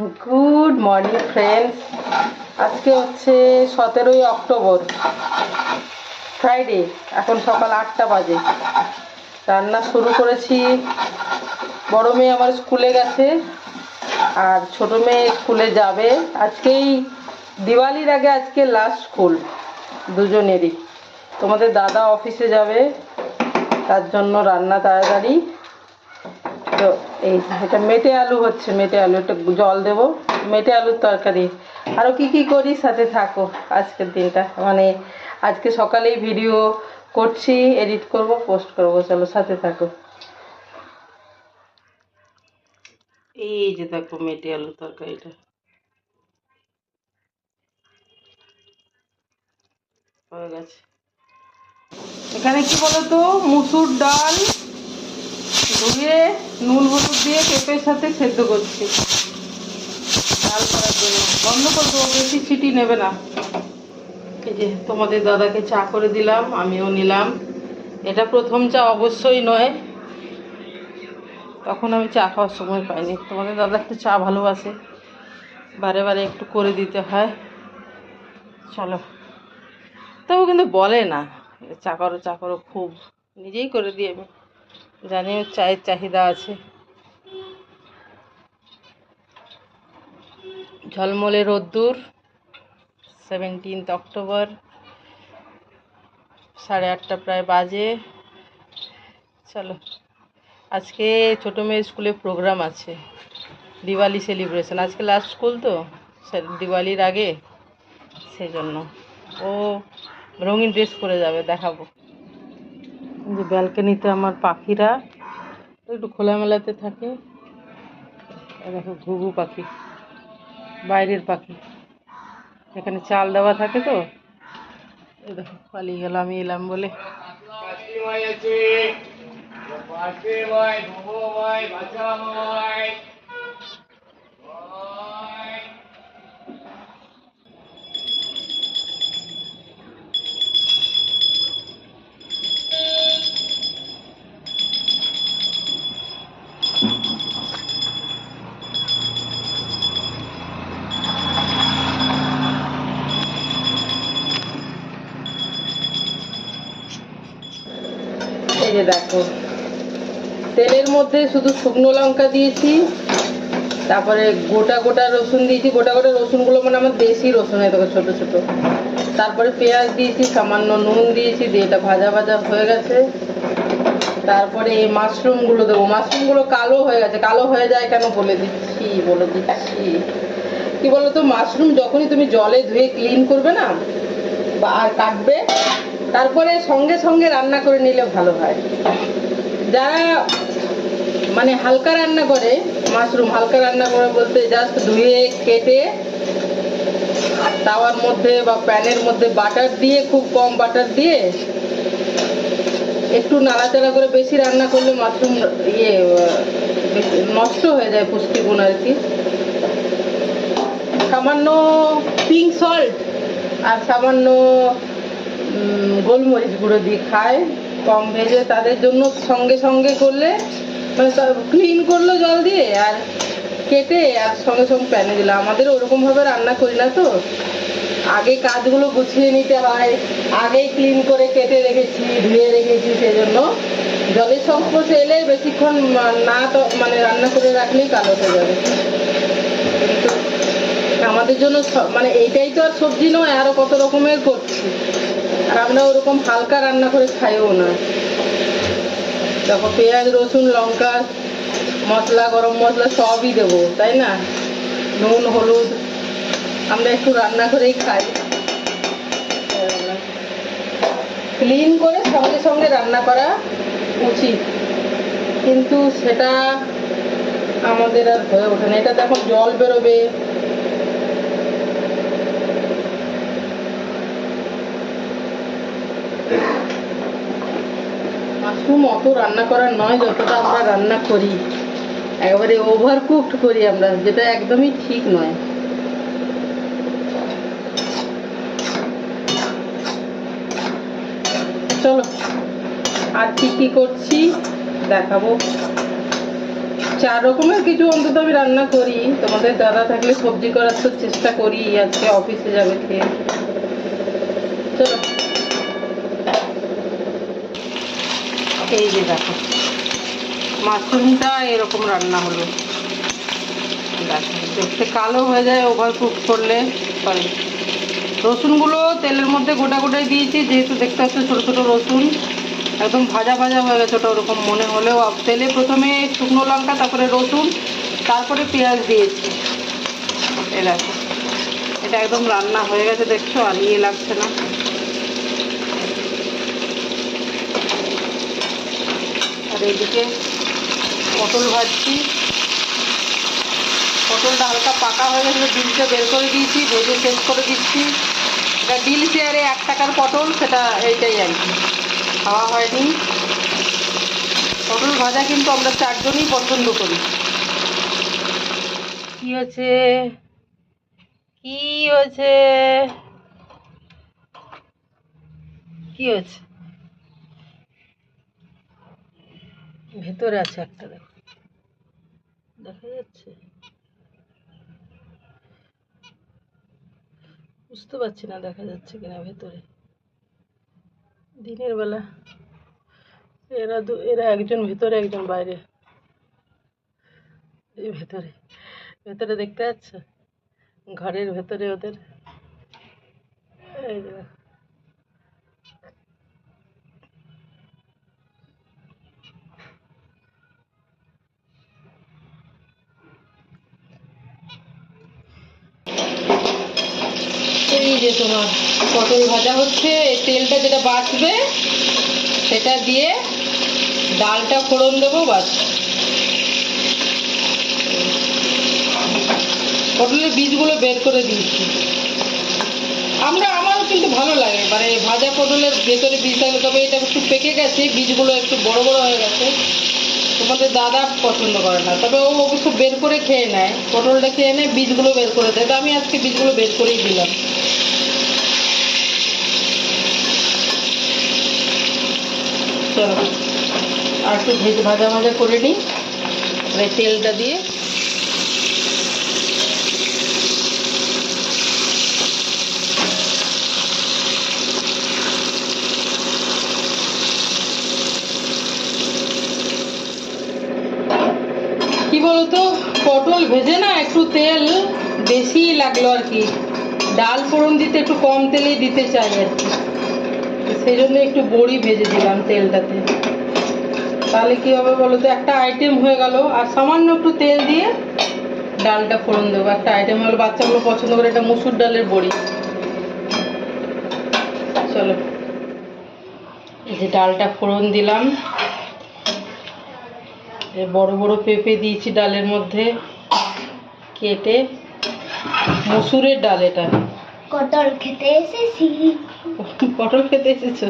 Good morning friends আজকে হচ্ছে সতেরোই অক্টোবর। ফ্রাইডে এখন সকাল আটটা বাজে। রান্না শুরু করেছি। বড় মেয়ে আমার স্কুলে গেছে, আর ছোট মেয়ে স্কুলে যাবে। আজকেই দিওয়ালির আগে আজকে লাস্ট স্কুল দুজনেরই। তোমাদের দাদা অফিসে যাবে, তার জন্য রান্না তাড়াতাড়ি তো এই এটা মেটে আলু হচ্ছে, মেটে আলু, একটু জল দেবো। মেটে আলুর তরকারি। আরও কি কি করি? সাথে থাকো আজকের দিনটা। মানে আজকে সকালেই ভিডিও করছি এডিট করব পোস্ট করব। চলো, সাথে থাকো। এই যে দেখো মেটে আলুর তরকারিটা। হয়ে গেছে। এখানে কি বলতো? মুসুর ডাল ধুয়ে নুন হলুদ দিয়ে পেঁপের সাথে সেদ্ধ করছি। ডাল করার জন্য। বন্ধ করে দেবো, বেশি ছিটি নেবে না। এই যে তোমাদের দাদাকে চা করে দিলাম, আমিও নিলাম। এটা প্রথম চা অবশ্যই নয়। তখন আমি চা খাওয়ার সময় পাইনি। তোমাদের দাদা একটু চা ভালোবাসে। বারে বারে একটু করে দিতে হয়। চলো। তবু কিন্তু বলে না, চা করো চা করো, খুব নিজেই করে দিই আমি। জানি চায়ের চাহিদা আছে। ঝলমলে রোদ্দুর সেভেন্টিন্থ অক্টোবর সাড়ে আটটা প্রায় বাজে। চলো, আজকে ছোটো মেয়ের স্কুলে প্রোগ্রাম আছে, দিওয়ালি সেলিব্রেশন আজকে লাস্ট স্কুল তো দিওয়ালির আগে সেই জন্য ও রঙিন ড্রেস পরে যাবে, দেখাবো। যে ব্যালকনিতে আমার পাখিরা একটু খোলামেলাতে থাকে। দেখো ঘুঘু পাখি, বাইরের পাখি। এখানে চাল দেওয়া থাকে তো। দেখো পালিয়ে গেল, আমি এলাম বলে। ভাই ভাই পাখিমাই ভগবাই বাঁচামাই এই যে দেখো তেলের মধ্যে শুধু শুকনো লঙ্কা দিয়েছি, তারপরে গোটা গোটা রসুন দিয়েছি। গোটা গোটা রসুনগুলো মানে আমার দেশি রসুন হয়, দেখো ছোটো ছোটো। তারপরে পেঁয়াজ দিয়েছি, সামান্য নুন দিয়েছি, দিয়ে এটা ভাজা ভাজা হয়ে গেছে। তারপরে এই মাশরুমগুলো দেবো। মাশরুমগুলো কালো হয়ে গেছে। কালো হয়ে যায় কেন বলে দিচ্ছি বলে দিচ্ছি। কি বলতো, মাশরুম যখনই তুমি জলে ধুয়ে ক্লিন করবে না, বা আর কাটবে, তারপরে সঙ্গে সঙ্গে রান্না করে নিলে ভালো হয়। যারা মানে হালকা রান্না করে, মাশরুম হালকা রান্না করে বলতে জাস্ট ধুয়ে, কেটে তাওয়ার মধ্যে বা প্যানের মধ্যে বাটার দিয়ে, খুব কম বাটার দিয়ে একটু নাড়াচাড়া করে বেশি রান্না করলে মাশরুম ইয়ে নষ্ট হয়ে যায় পুষ্টিগুণ আর কি। সামান্য পিঙ্ক সল্ট আর সামান্য গোলমরিচ গুঁড়ো দিয়ে খায়, কম ভেজে তাদের জন্য সঙ্গে সঙ্গে করলে মানে ক্লিন করল জল দিয়ে আর কেটে আর সঙ্গে সঙ্গে প্যানে দিলাম। আমাদের ওরকমভাবে রান্না করি না তো। আগে কাজগুলো গুছিয়ে নিতে হয়, আগেই ক্লিন করে কেটে রেখেছি, ধুয়ে রেখেছি সেজন্য। জলের সংস্পর্শে এলে বেশিক্ষণ না তো মানে রান্না করে রাখলেই কালো হয়ে যাবে। আমাদের জন্য মানে এইটাই তো আর সবজি নয়, আরও কত রকমের করছি। আর আমরা ওরকম হালকা রান্না করে খাইও না। দেখো, পেঁয়াজ, রসুন, লঙ্কা, মশলা, গরম মশলা সবই দেবো, তাই না? নুন, হলুদ, আমরা একটু রান্না করেই খাই। ক্লিন করে সঙ্গে সঙ্গে রান্না করা উচিত। কিন্তু সেটা আমাদের আর হয়ে ওঠে না। এটা এখন জল বেরোবে। মাশরুম অত রান্না করার নয়, যতটা আমরা রান্না করি। একেবারে ওভার কুকড করি আমরা, যেটা একদমই ঠিক নয়। চলো, আর কি কি করছি দেখাবো। চার রকমের কিছু অন্তত আমি রান্না করি। তোমাদের দাদা থাকলে সবজি করার তো চেষ্টা করি, আজকে অফিসে যাবে খেয়ে চলো এই যে দেখো, মাশরুমটা এরকম রান্না হলো। দেখো দেখতে কালো হয়ে যায় ওভার কুক করলে সরি রসুনগুলো তেলের মধ্যে গোটা গোটাই দিয়েছি, যেহেতু দেখতে পাচ্ছ ছোটো ছোটো রসুন, একদম ভাজা ভাজা হয়ে গেছে ওটা ওরকম মনে হলেও। তেলে প্রথমে শুকনো লঙ্কা, তারপরে রসুন, তারপরে পেঁয়াজ দিয়েছি। এ দেখো, এটা একদম রান্না হয়ে গেছে, দেখছ? আর ইয়ে লাগছে না। আর এইদিকে পটল ভাজছি। পটলটা হালকা পাকা হয়ে গেছে ডিলটা বের করে দিয়েছি, ভেজে শেষ করে দিচ্ছি। এটা ডিল চেয়ারে এক টাকার পটল, সেটা এইটাই আর কি। খাওয়া হয়নি। পটল ভাজা কিন্তু আমরা চারজনই পছন্দ করি। কি হয়েছে? কি হয়েছে? কি হয়েছে? ভেতরে আছে একটা, দেখো। দেখা যাচ্ছে? বুঝতে পারছি না দেখা যাচ্ছে কিনা ভেতরে। দিনের বেলা এরা দু, এরা একজন ভেতরে, একজন বাইরে। এই ভেতরে। ভেতরে দেখতে পাচ্ছ? ঘরের ভেতরে ওদের। এই দেখো। এই যে তোমার পটল ভাজা হচ্ছে তেলটা যেটা বাঁচবে, সেটা দিয়ে ডালটা ফোড়ন দেবো, বাস। পটলের বীজগুলো বের করে দিয়েছি। আমরা, আমারও কিন্তু ভালো লাগে মানে ভাজা পটলের ভেতরে বীজ থাকলে তবে এটা একটু পেকে গেছে, বীজগুলো একটু বড় বড় হয়ে গেছে। তোমাদের দাদা পছন্দ করে না, তবে ও অবশ্য বের করে খেয়ে নেয়, পটলটা খেয়ে নেয়, বীজগুলো বের করে দেয়। তো আমি আজকে বীজগুলো বের করেই দিলাম। চলো আর একটু ভেজ ভাজা ভাজা করে নিই। এবার তেলটা দিয়ে। কি বলতো, পটল ভেজে না একটু তেল বেশি লাগল আর কি। ডাল ফোড়ন দিতে একটু কম তেলেই দিতে চাই আর কি। সেই জন্য একটু বড়ি ভেজে দিলাম তেলটাতে। তাহলে কি হবে বলো তো? একটা আইটেম হয়ে গেল। আর সামান্য একটু তেল দিয়ে ডালটা ফোড়ন দেবো। একটা আইটেম হলো বাচ্চাগুলো পছন্দ করে এটা মুসুর ডালের বড়ি। চলো। এই যে ডালটা ফোড়ন দিলাম। বড় বড় পেঁপে দিয়েছি ডালের মধ্যে। কেটে মসুরের ডাল এটা। কটল খেতে এসেছি। পটল খেতে এসেছ?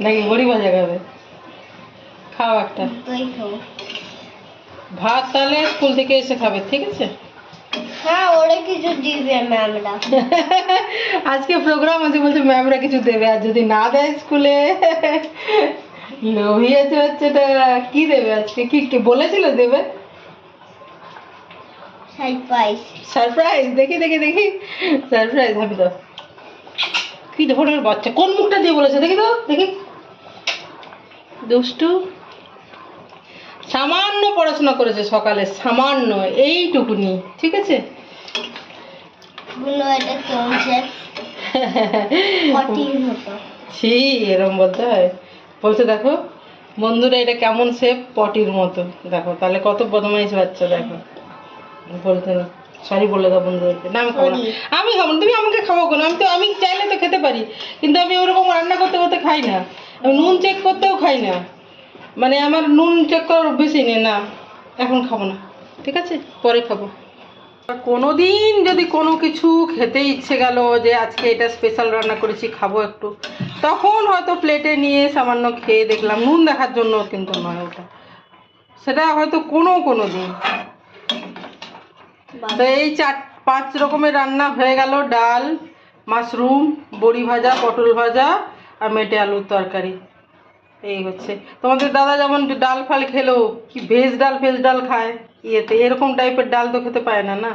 নাকি বড়ি ভাজা খাবে? খাও একটা। ভাত তাহলে স্কুল থেকে এসে খাবে ঠিক আছে? হ্যাঁ ওরা কিছু দিবে ম্যামরা। আজকে প্রোগ্রাম আছে বলছে ম্যামরা কিছু দেবে আর যদি না দেয় স্কুলে লোভি আছে হচ্ছে এটা কি দেবে আজকে? কি কি বলেছিল দেবে? সারপ্রাইজ সারপ্রাইজ দেখি দেখি দেখি। সারপ্রাইজ ভাবি দাও কি ধরনের বাচ্চা? কোন মুখটা দিয়ে বলেছে? দেখি তো দেখি। দুষ্টু। সামান্য পড়াশোনা করেছে সকালে সামান্য এইটুকুনি ঠিক আছে? ছি এরম বলতে হয়। বলছে দেখো বন্ধুরা এটা কেমন শেপ পটির মতো। দেখো তাহলে কত বদমাইশ বাচ্চা দেখো। বলতে না। সরি বলে দাও বন্ধুদেরকে। না আমি খাব না। আমি খাব না। তুমি আমাকে খাব কেন? আমি তো আমি চাইলে তো খেতে পারি। কিন্তু আমি ওরকম রান্না করতে করতে খাই না। আমি নুন চেক করতেও খাই না। মানে আমার নুন চেক করার অভ্যেসই নেই। না এখন খাব না। ঠিক আছে? পরে খাব। কোনো দিন যদি কোনো কিছু খেতে ইচ্ছে গেল যে আজকে এটা স্পেশাল রান্না করেছি খাব একটু। তখন হয়তো প্লেটে নিয়ে সামান্য খেয়ে দেখলাম। নুন দেখার জন্য কিন্তু নয় ওটা। সেটা হয়তো কোনো কোনো দিন। তো এই চার, পাঁচ রকমের রান্না হয়ে গেল। ডাল, মাশরুম, বড়ি ভাজা, পটল ভাজা আর মেটে আলুর তরকারি। এই হচ্ছে। তোমাদের দাদা যেমন ডাল ফাল খেলো, কি ভেজ ডাল ভেজ ডাল খায়। ইয়েতে এরকম টাইপের ডাল তো খেতে পায় না না?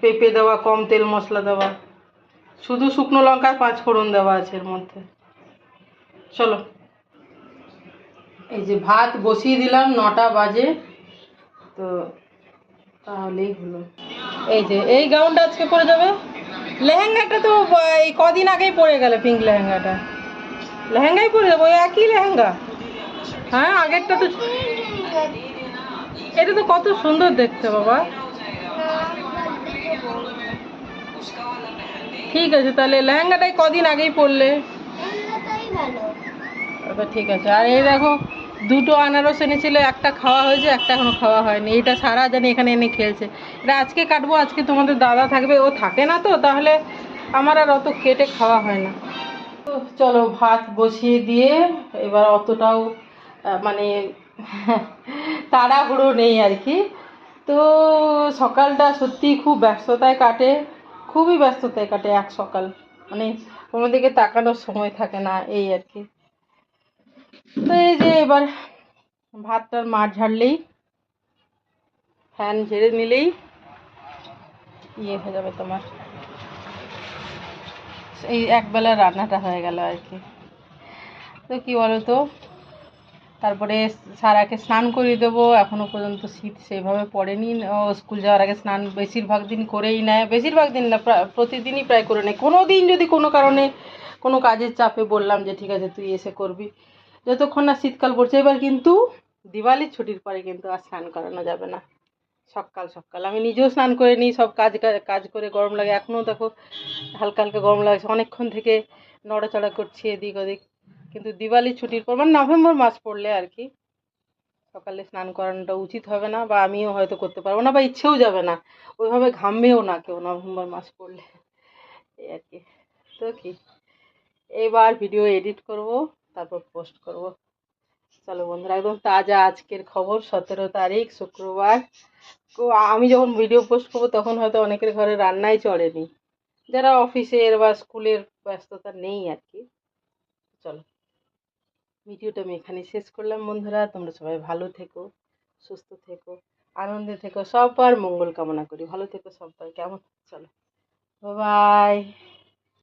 পেঁপে দেওয়া, কম তেল মশলা দেওয়া। শুধু শুকনো লঙ্কা পাঁচ ফোড়ন দেওয়া আছে এর মধ্যে। চলো। এই যে ভাত বসিয়ে দিলাম, নটা বাজে। তো তাহলেই হলো। এই যে এই গাউনটা আজকে পরে যাবে? লেহেঙ্গাটা তো এই কদিন আগেই পরে গেলে পিঙ্ক লেহেঙ্গাটা। লেহেঙ্গাই পরে যাব ওই একই লেহেঙ্গা। হ্যাঁ আগেরটা তো এটা তো কত সুন্দর দেখতে বাবা। ঠিক আছে তাহলে লেহেঙ্গাটাই কদিন আগেই পরলে। আচ্ছা ঠিক আছে। আর এই দেখো দুটো আনারস এনেছিল, একটা খাওয়া হয়েছে, একটা এখনও খাওয়া হয়নি। এটা সারা জানি এখানে এনে খেলছে এটা আজকে কাটবো, আজকে তোমাদের দাদা থাকবে, ও থাকে না তো, তাহলে আমার আর অত কেটে খাওয়া হয় না। তো চলো ভাত বসিয়ে দিয়ে, এবার অতটাও মানে তাড়াহুড়ো নেই আর কি। তো সকালটা সত্যিই খুব ব্যস্ততায় কাটে, খুবই ব্যস্ততায় কাটে এক সকাল। মানে দিকে তাকানোর সময় থাকে না, এই আর কি। তো এই যে এবার ভাতটার মাঠ ঝাড়লেই ফ্যান ঝেড়ে নিলেই ইয়ে হয়ে যাবে তোমার। এই একবেলা রান্নাটা হয়ে গেল আর কি। তো কি বলো তো তারপরে সারাকে স্নান করিয়ে দেবো, এখনও পর্যন্ত শীত সেভাবে পড়েনি। ও স্কুল যাওয়ার আগে স্নান বেশিরভাগ দিন করেই নেয়। বেশিরভাগ দিন না প্রতিদিনই প্রায় করে নেয়। কোনো দিন যদি কোনো কারণে কোনো কাজের চাপে বললাম যে, ঠিক আছে, তুই এসে করবি। যতক্ষণ না শীতকাল পড়ছে, এবার কিন্তু দিওয়ালির ছুটির পরে কিন্তু আর স্নান করানো যাবে না। সকাল সকাল। আমি নিজেও স্নান করে নিই, সব কাজ কাজ করে গরম লাগে। এখনও দেখো হালকা হালকা গরম লাগছে। অনেকক্ষণ থেকে নড়াচড়া করছি এদিক ওদিক। কিন্তু দিওয়ালির ছুটির পর মানে নভেম্বর মাস পড়লে আর কি, সকালে স্নান করানোটা উচিত হবে না বা আমিও হয়তো করতে পারব না বা ইচ্ছেও যাবে না। ওইভাবে ঘামবেও না কেউ নভেম্বর মাস পড়লে। এই আর কি। তো কি? এবার ভিডিও এডিট করব। তারপর পোস্ট করব। চলো বন্ধুরা, একদম তাজা আজকের খবর, সতেরো তারিখ, শুক্রবার। আমি যখন ভিডিও পোস্ট করব, তখন হয়তো অনেকের ঘরে রান্নাই চড়েনি। যারা অফিসের বা স্কুলের ব্যস্ততা নেই আর কি। চলো, ভিডিওটা আমি এখানে শেষ করলাম বন্ধুরা। তোমরা সবাই ভালো থেকো, সুস্থ থেকো, আনন্দে থেকো, সবার মঙ্গল কামনা করি। ভালো থেকো সবাই, কেমন? চলো বাই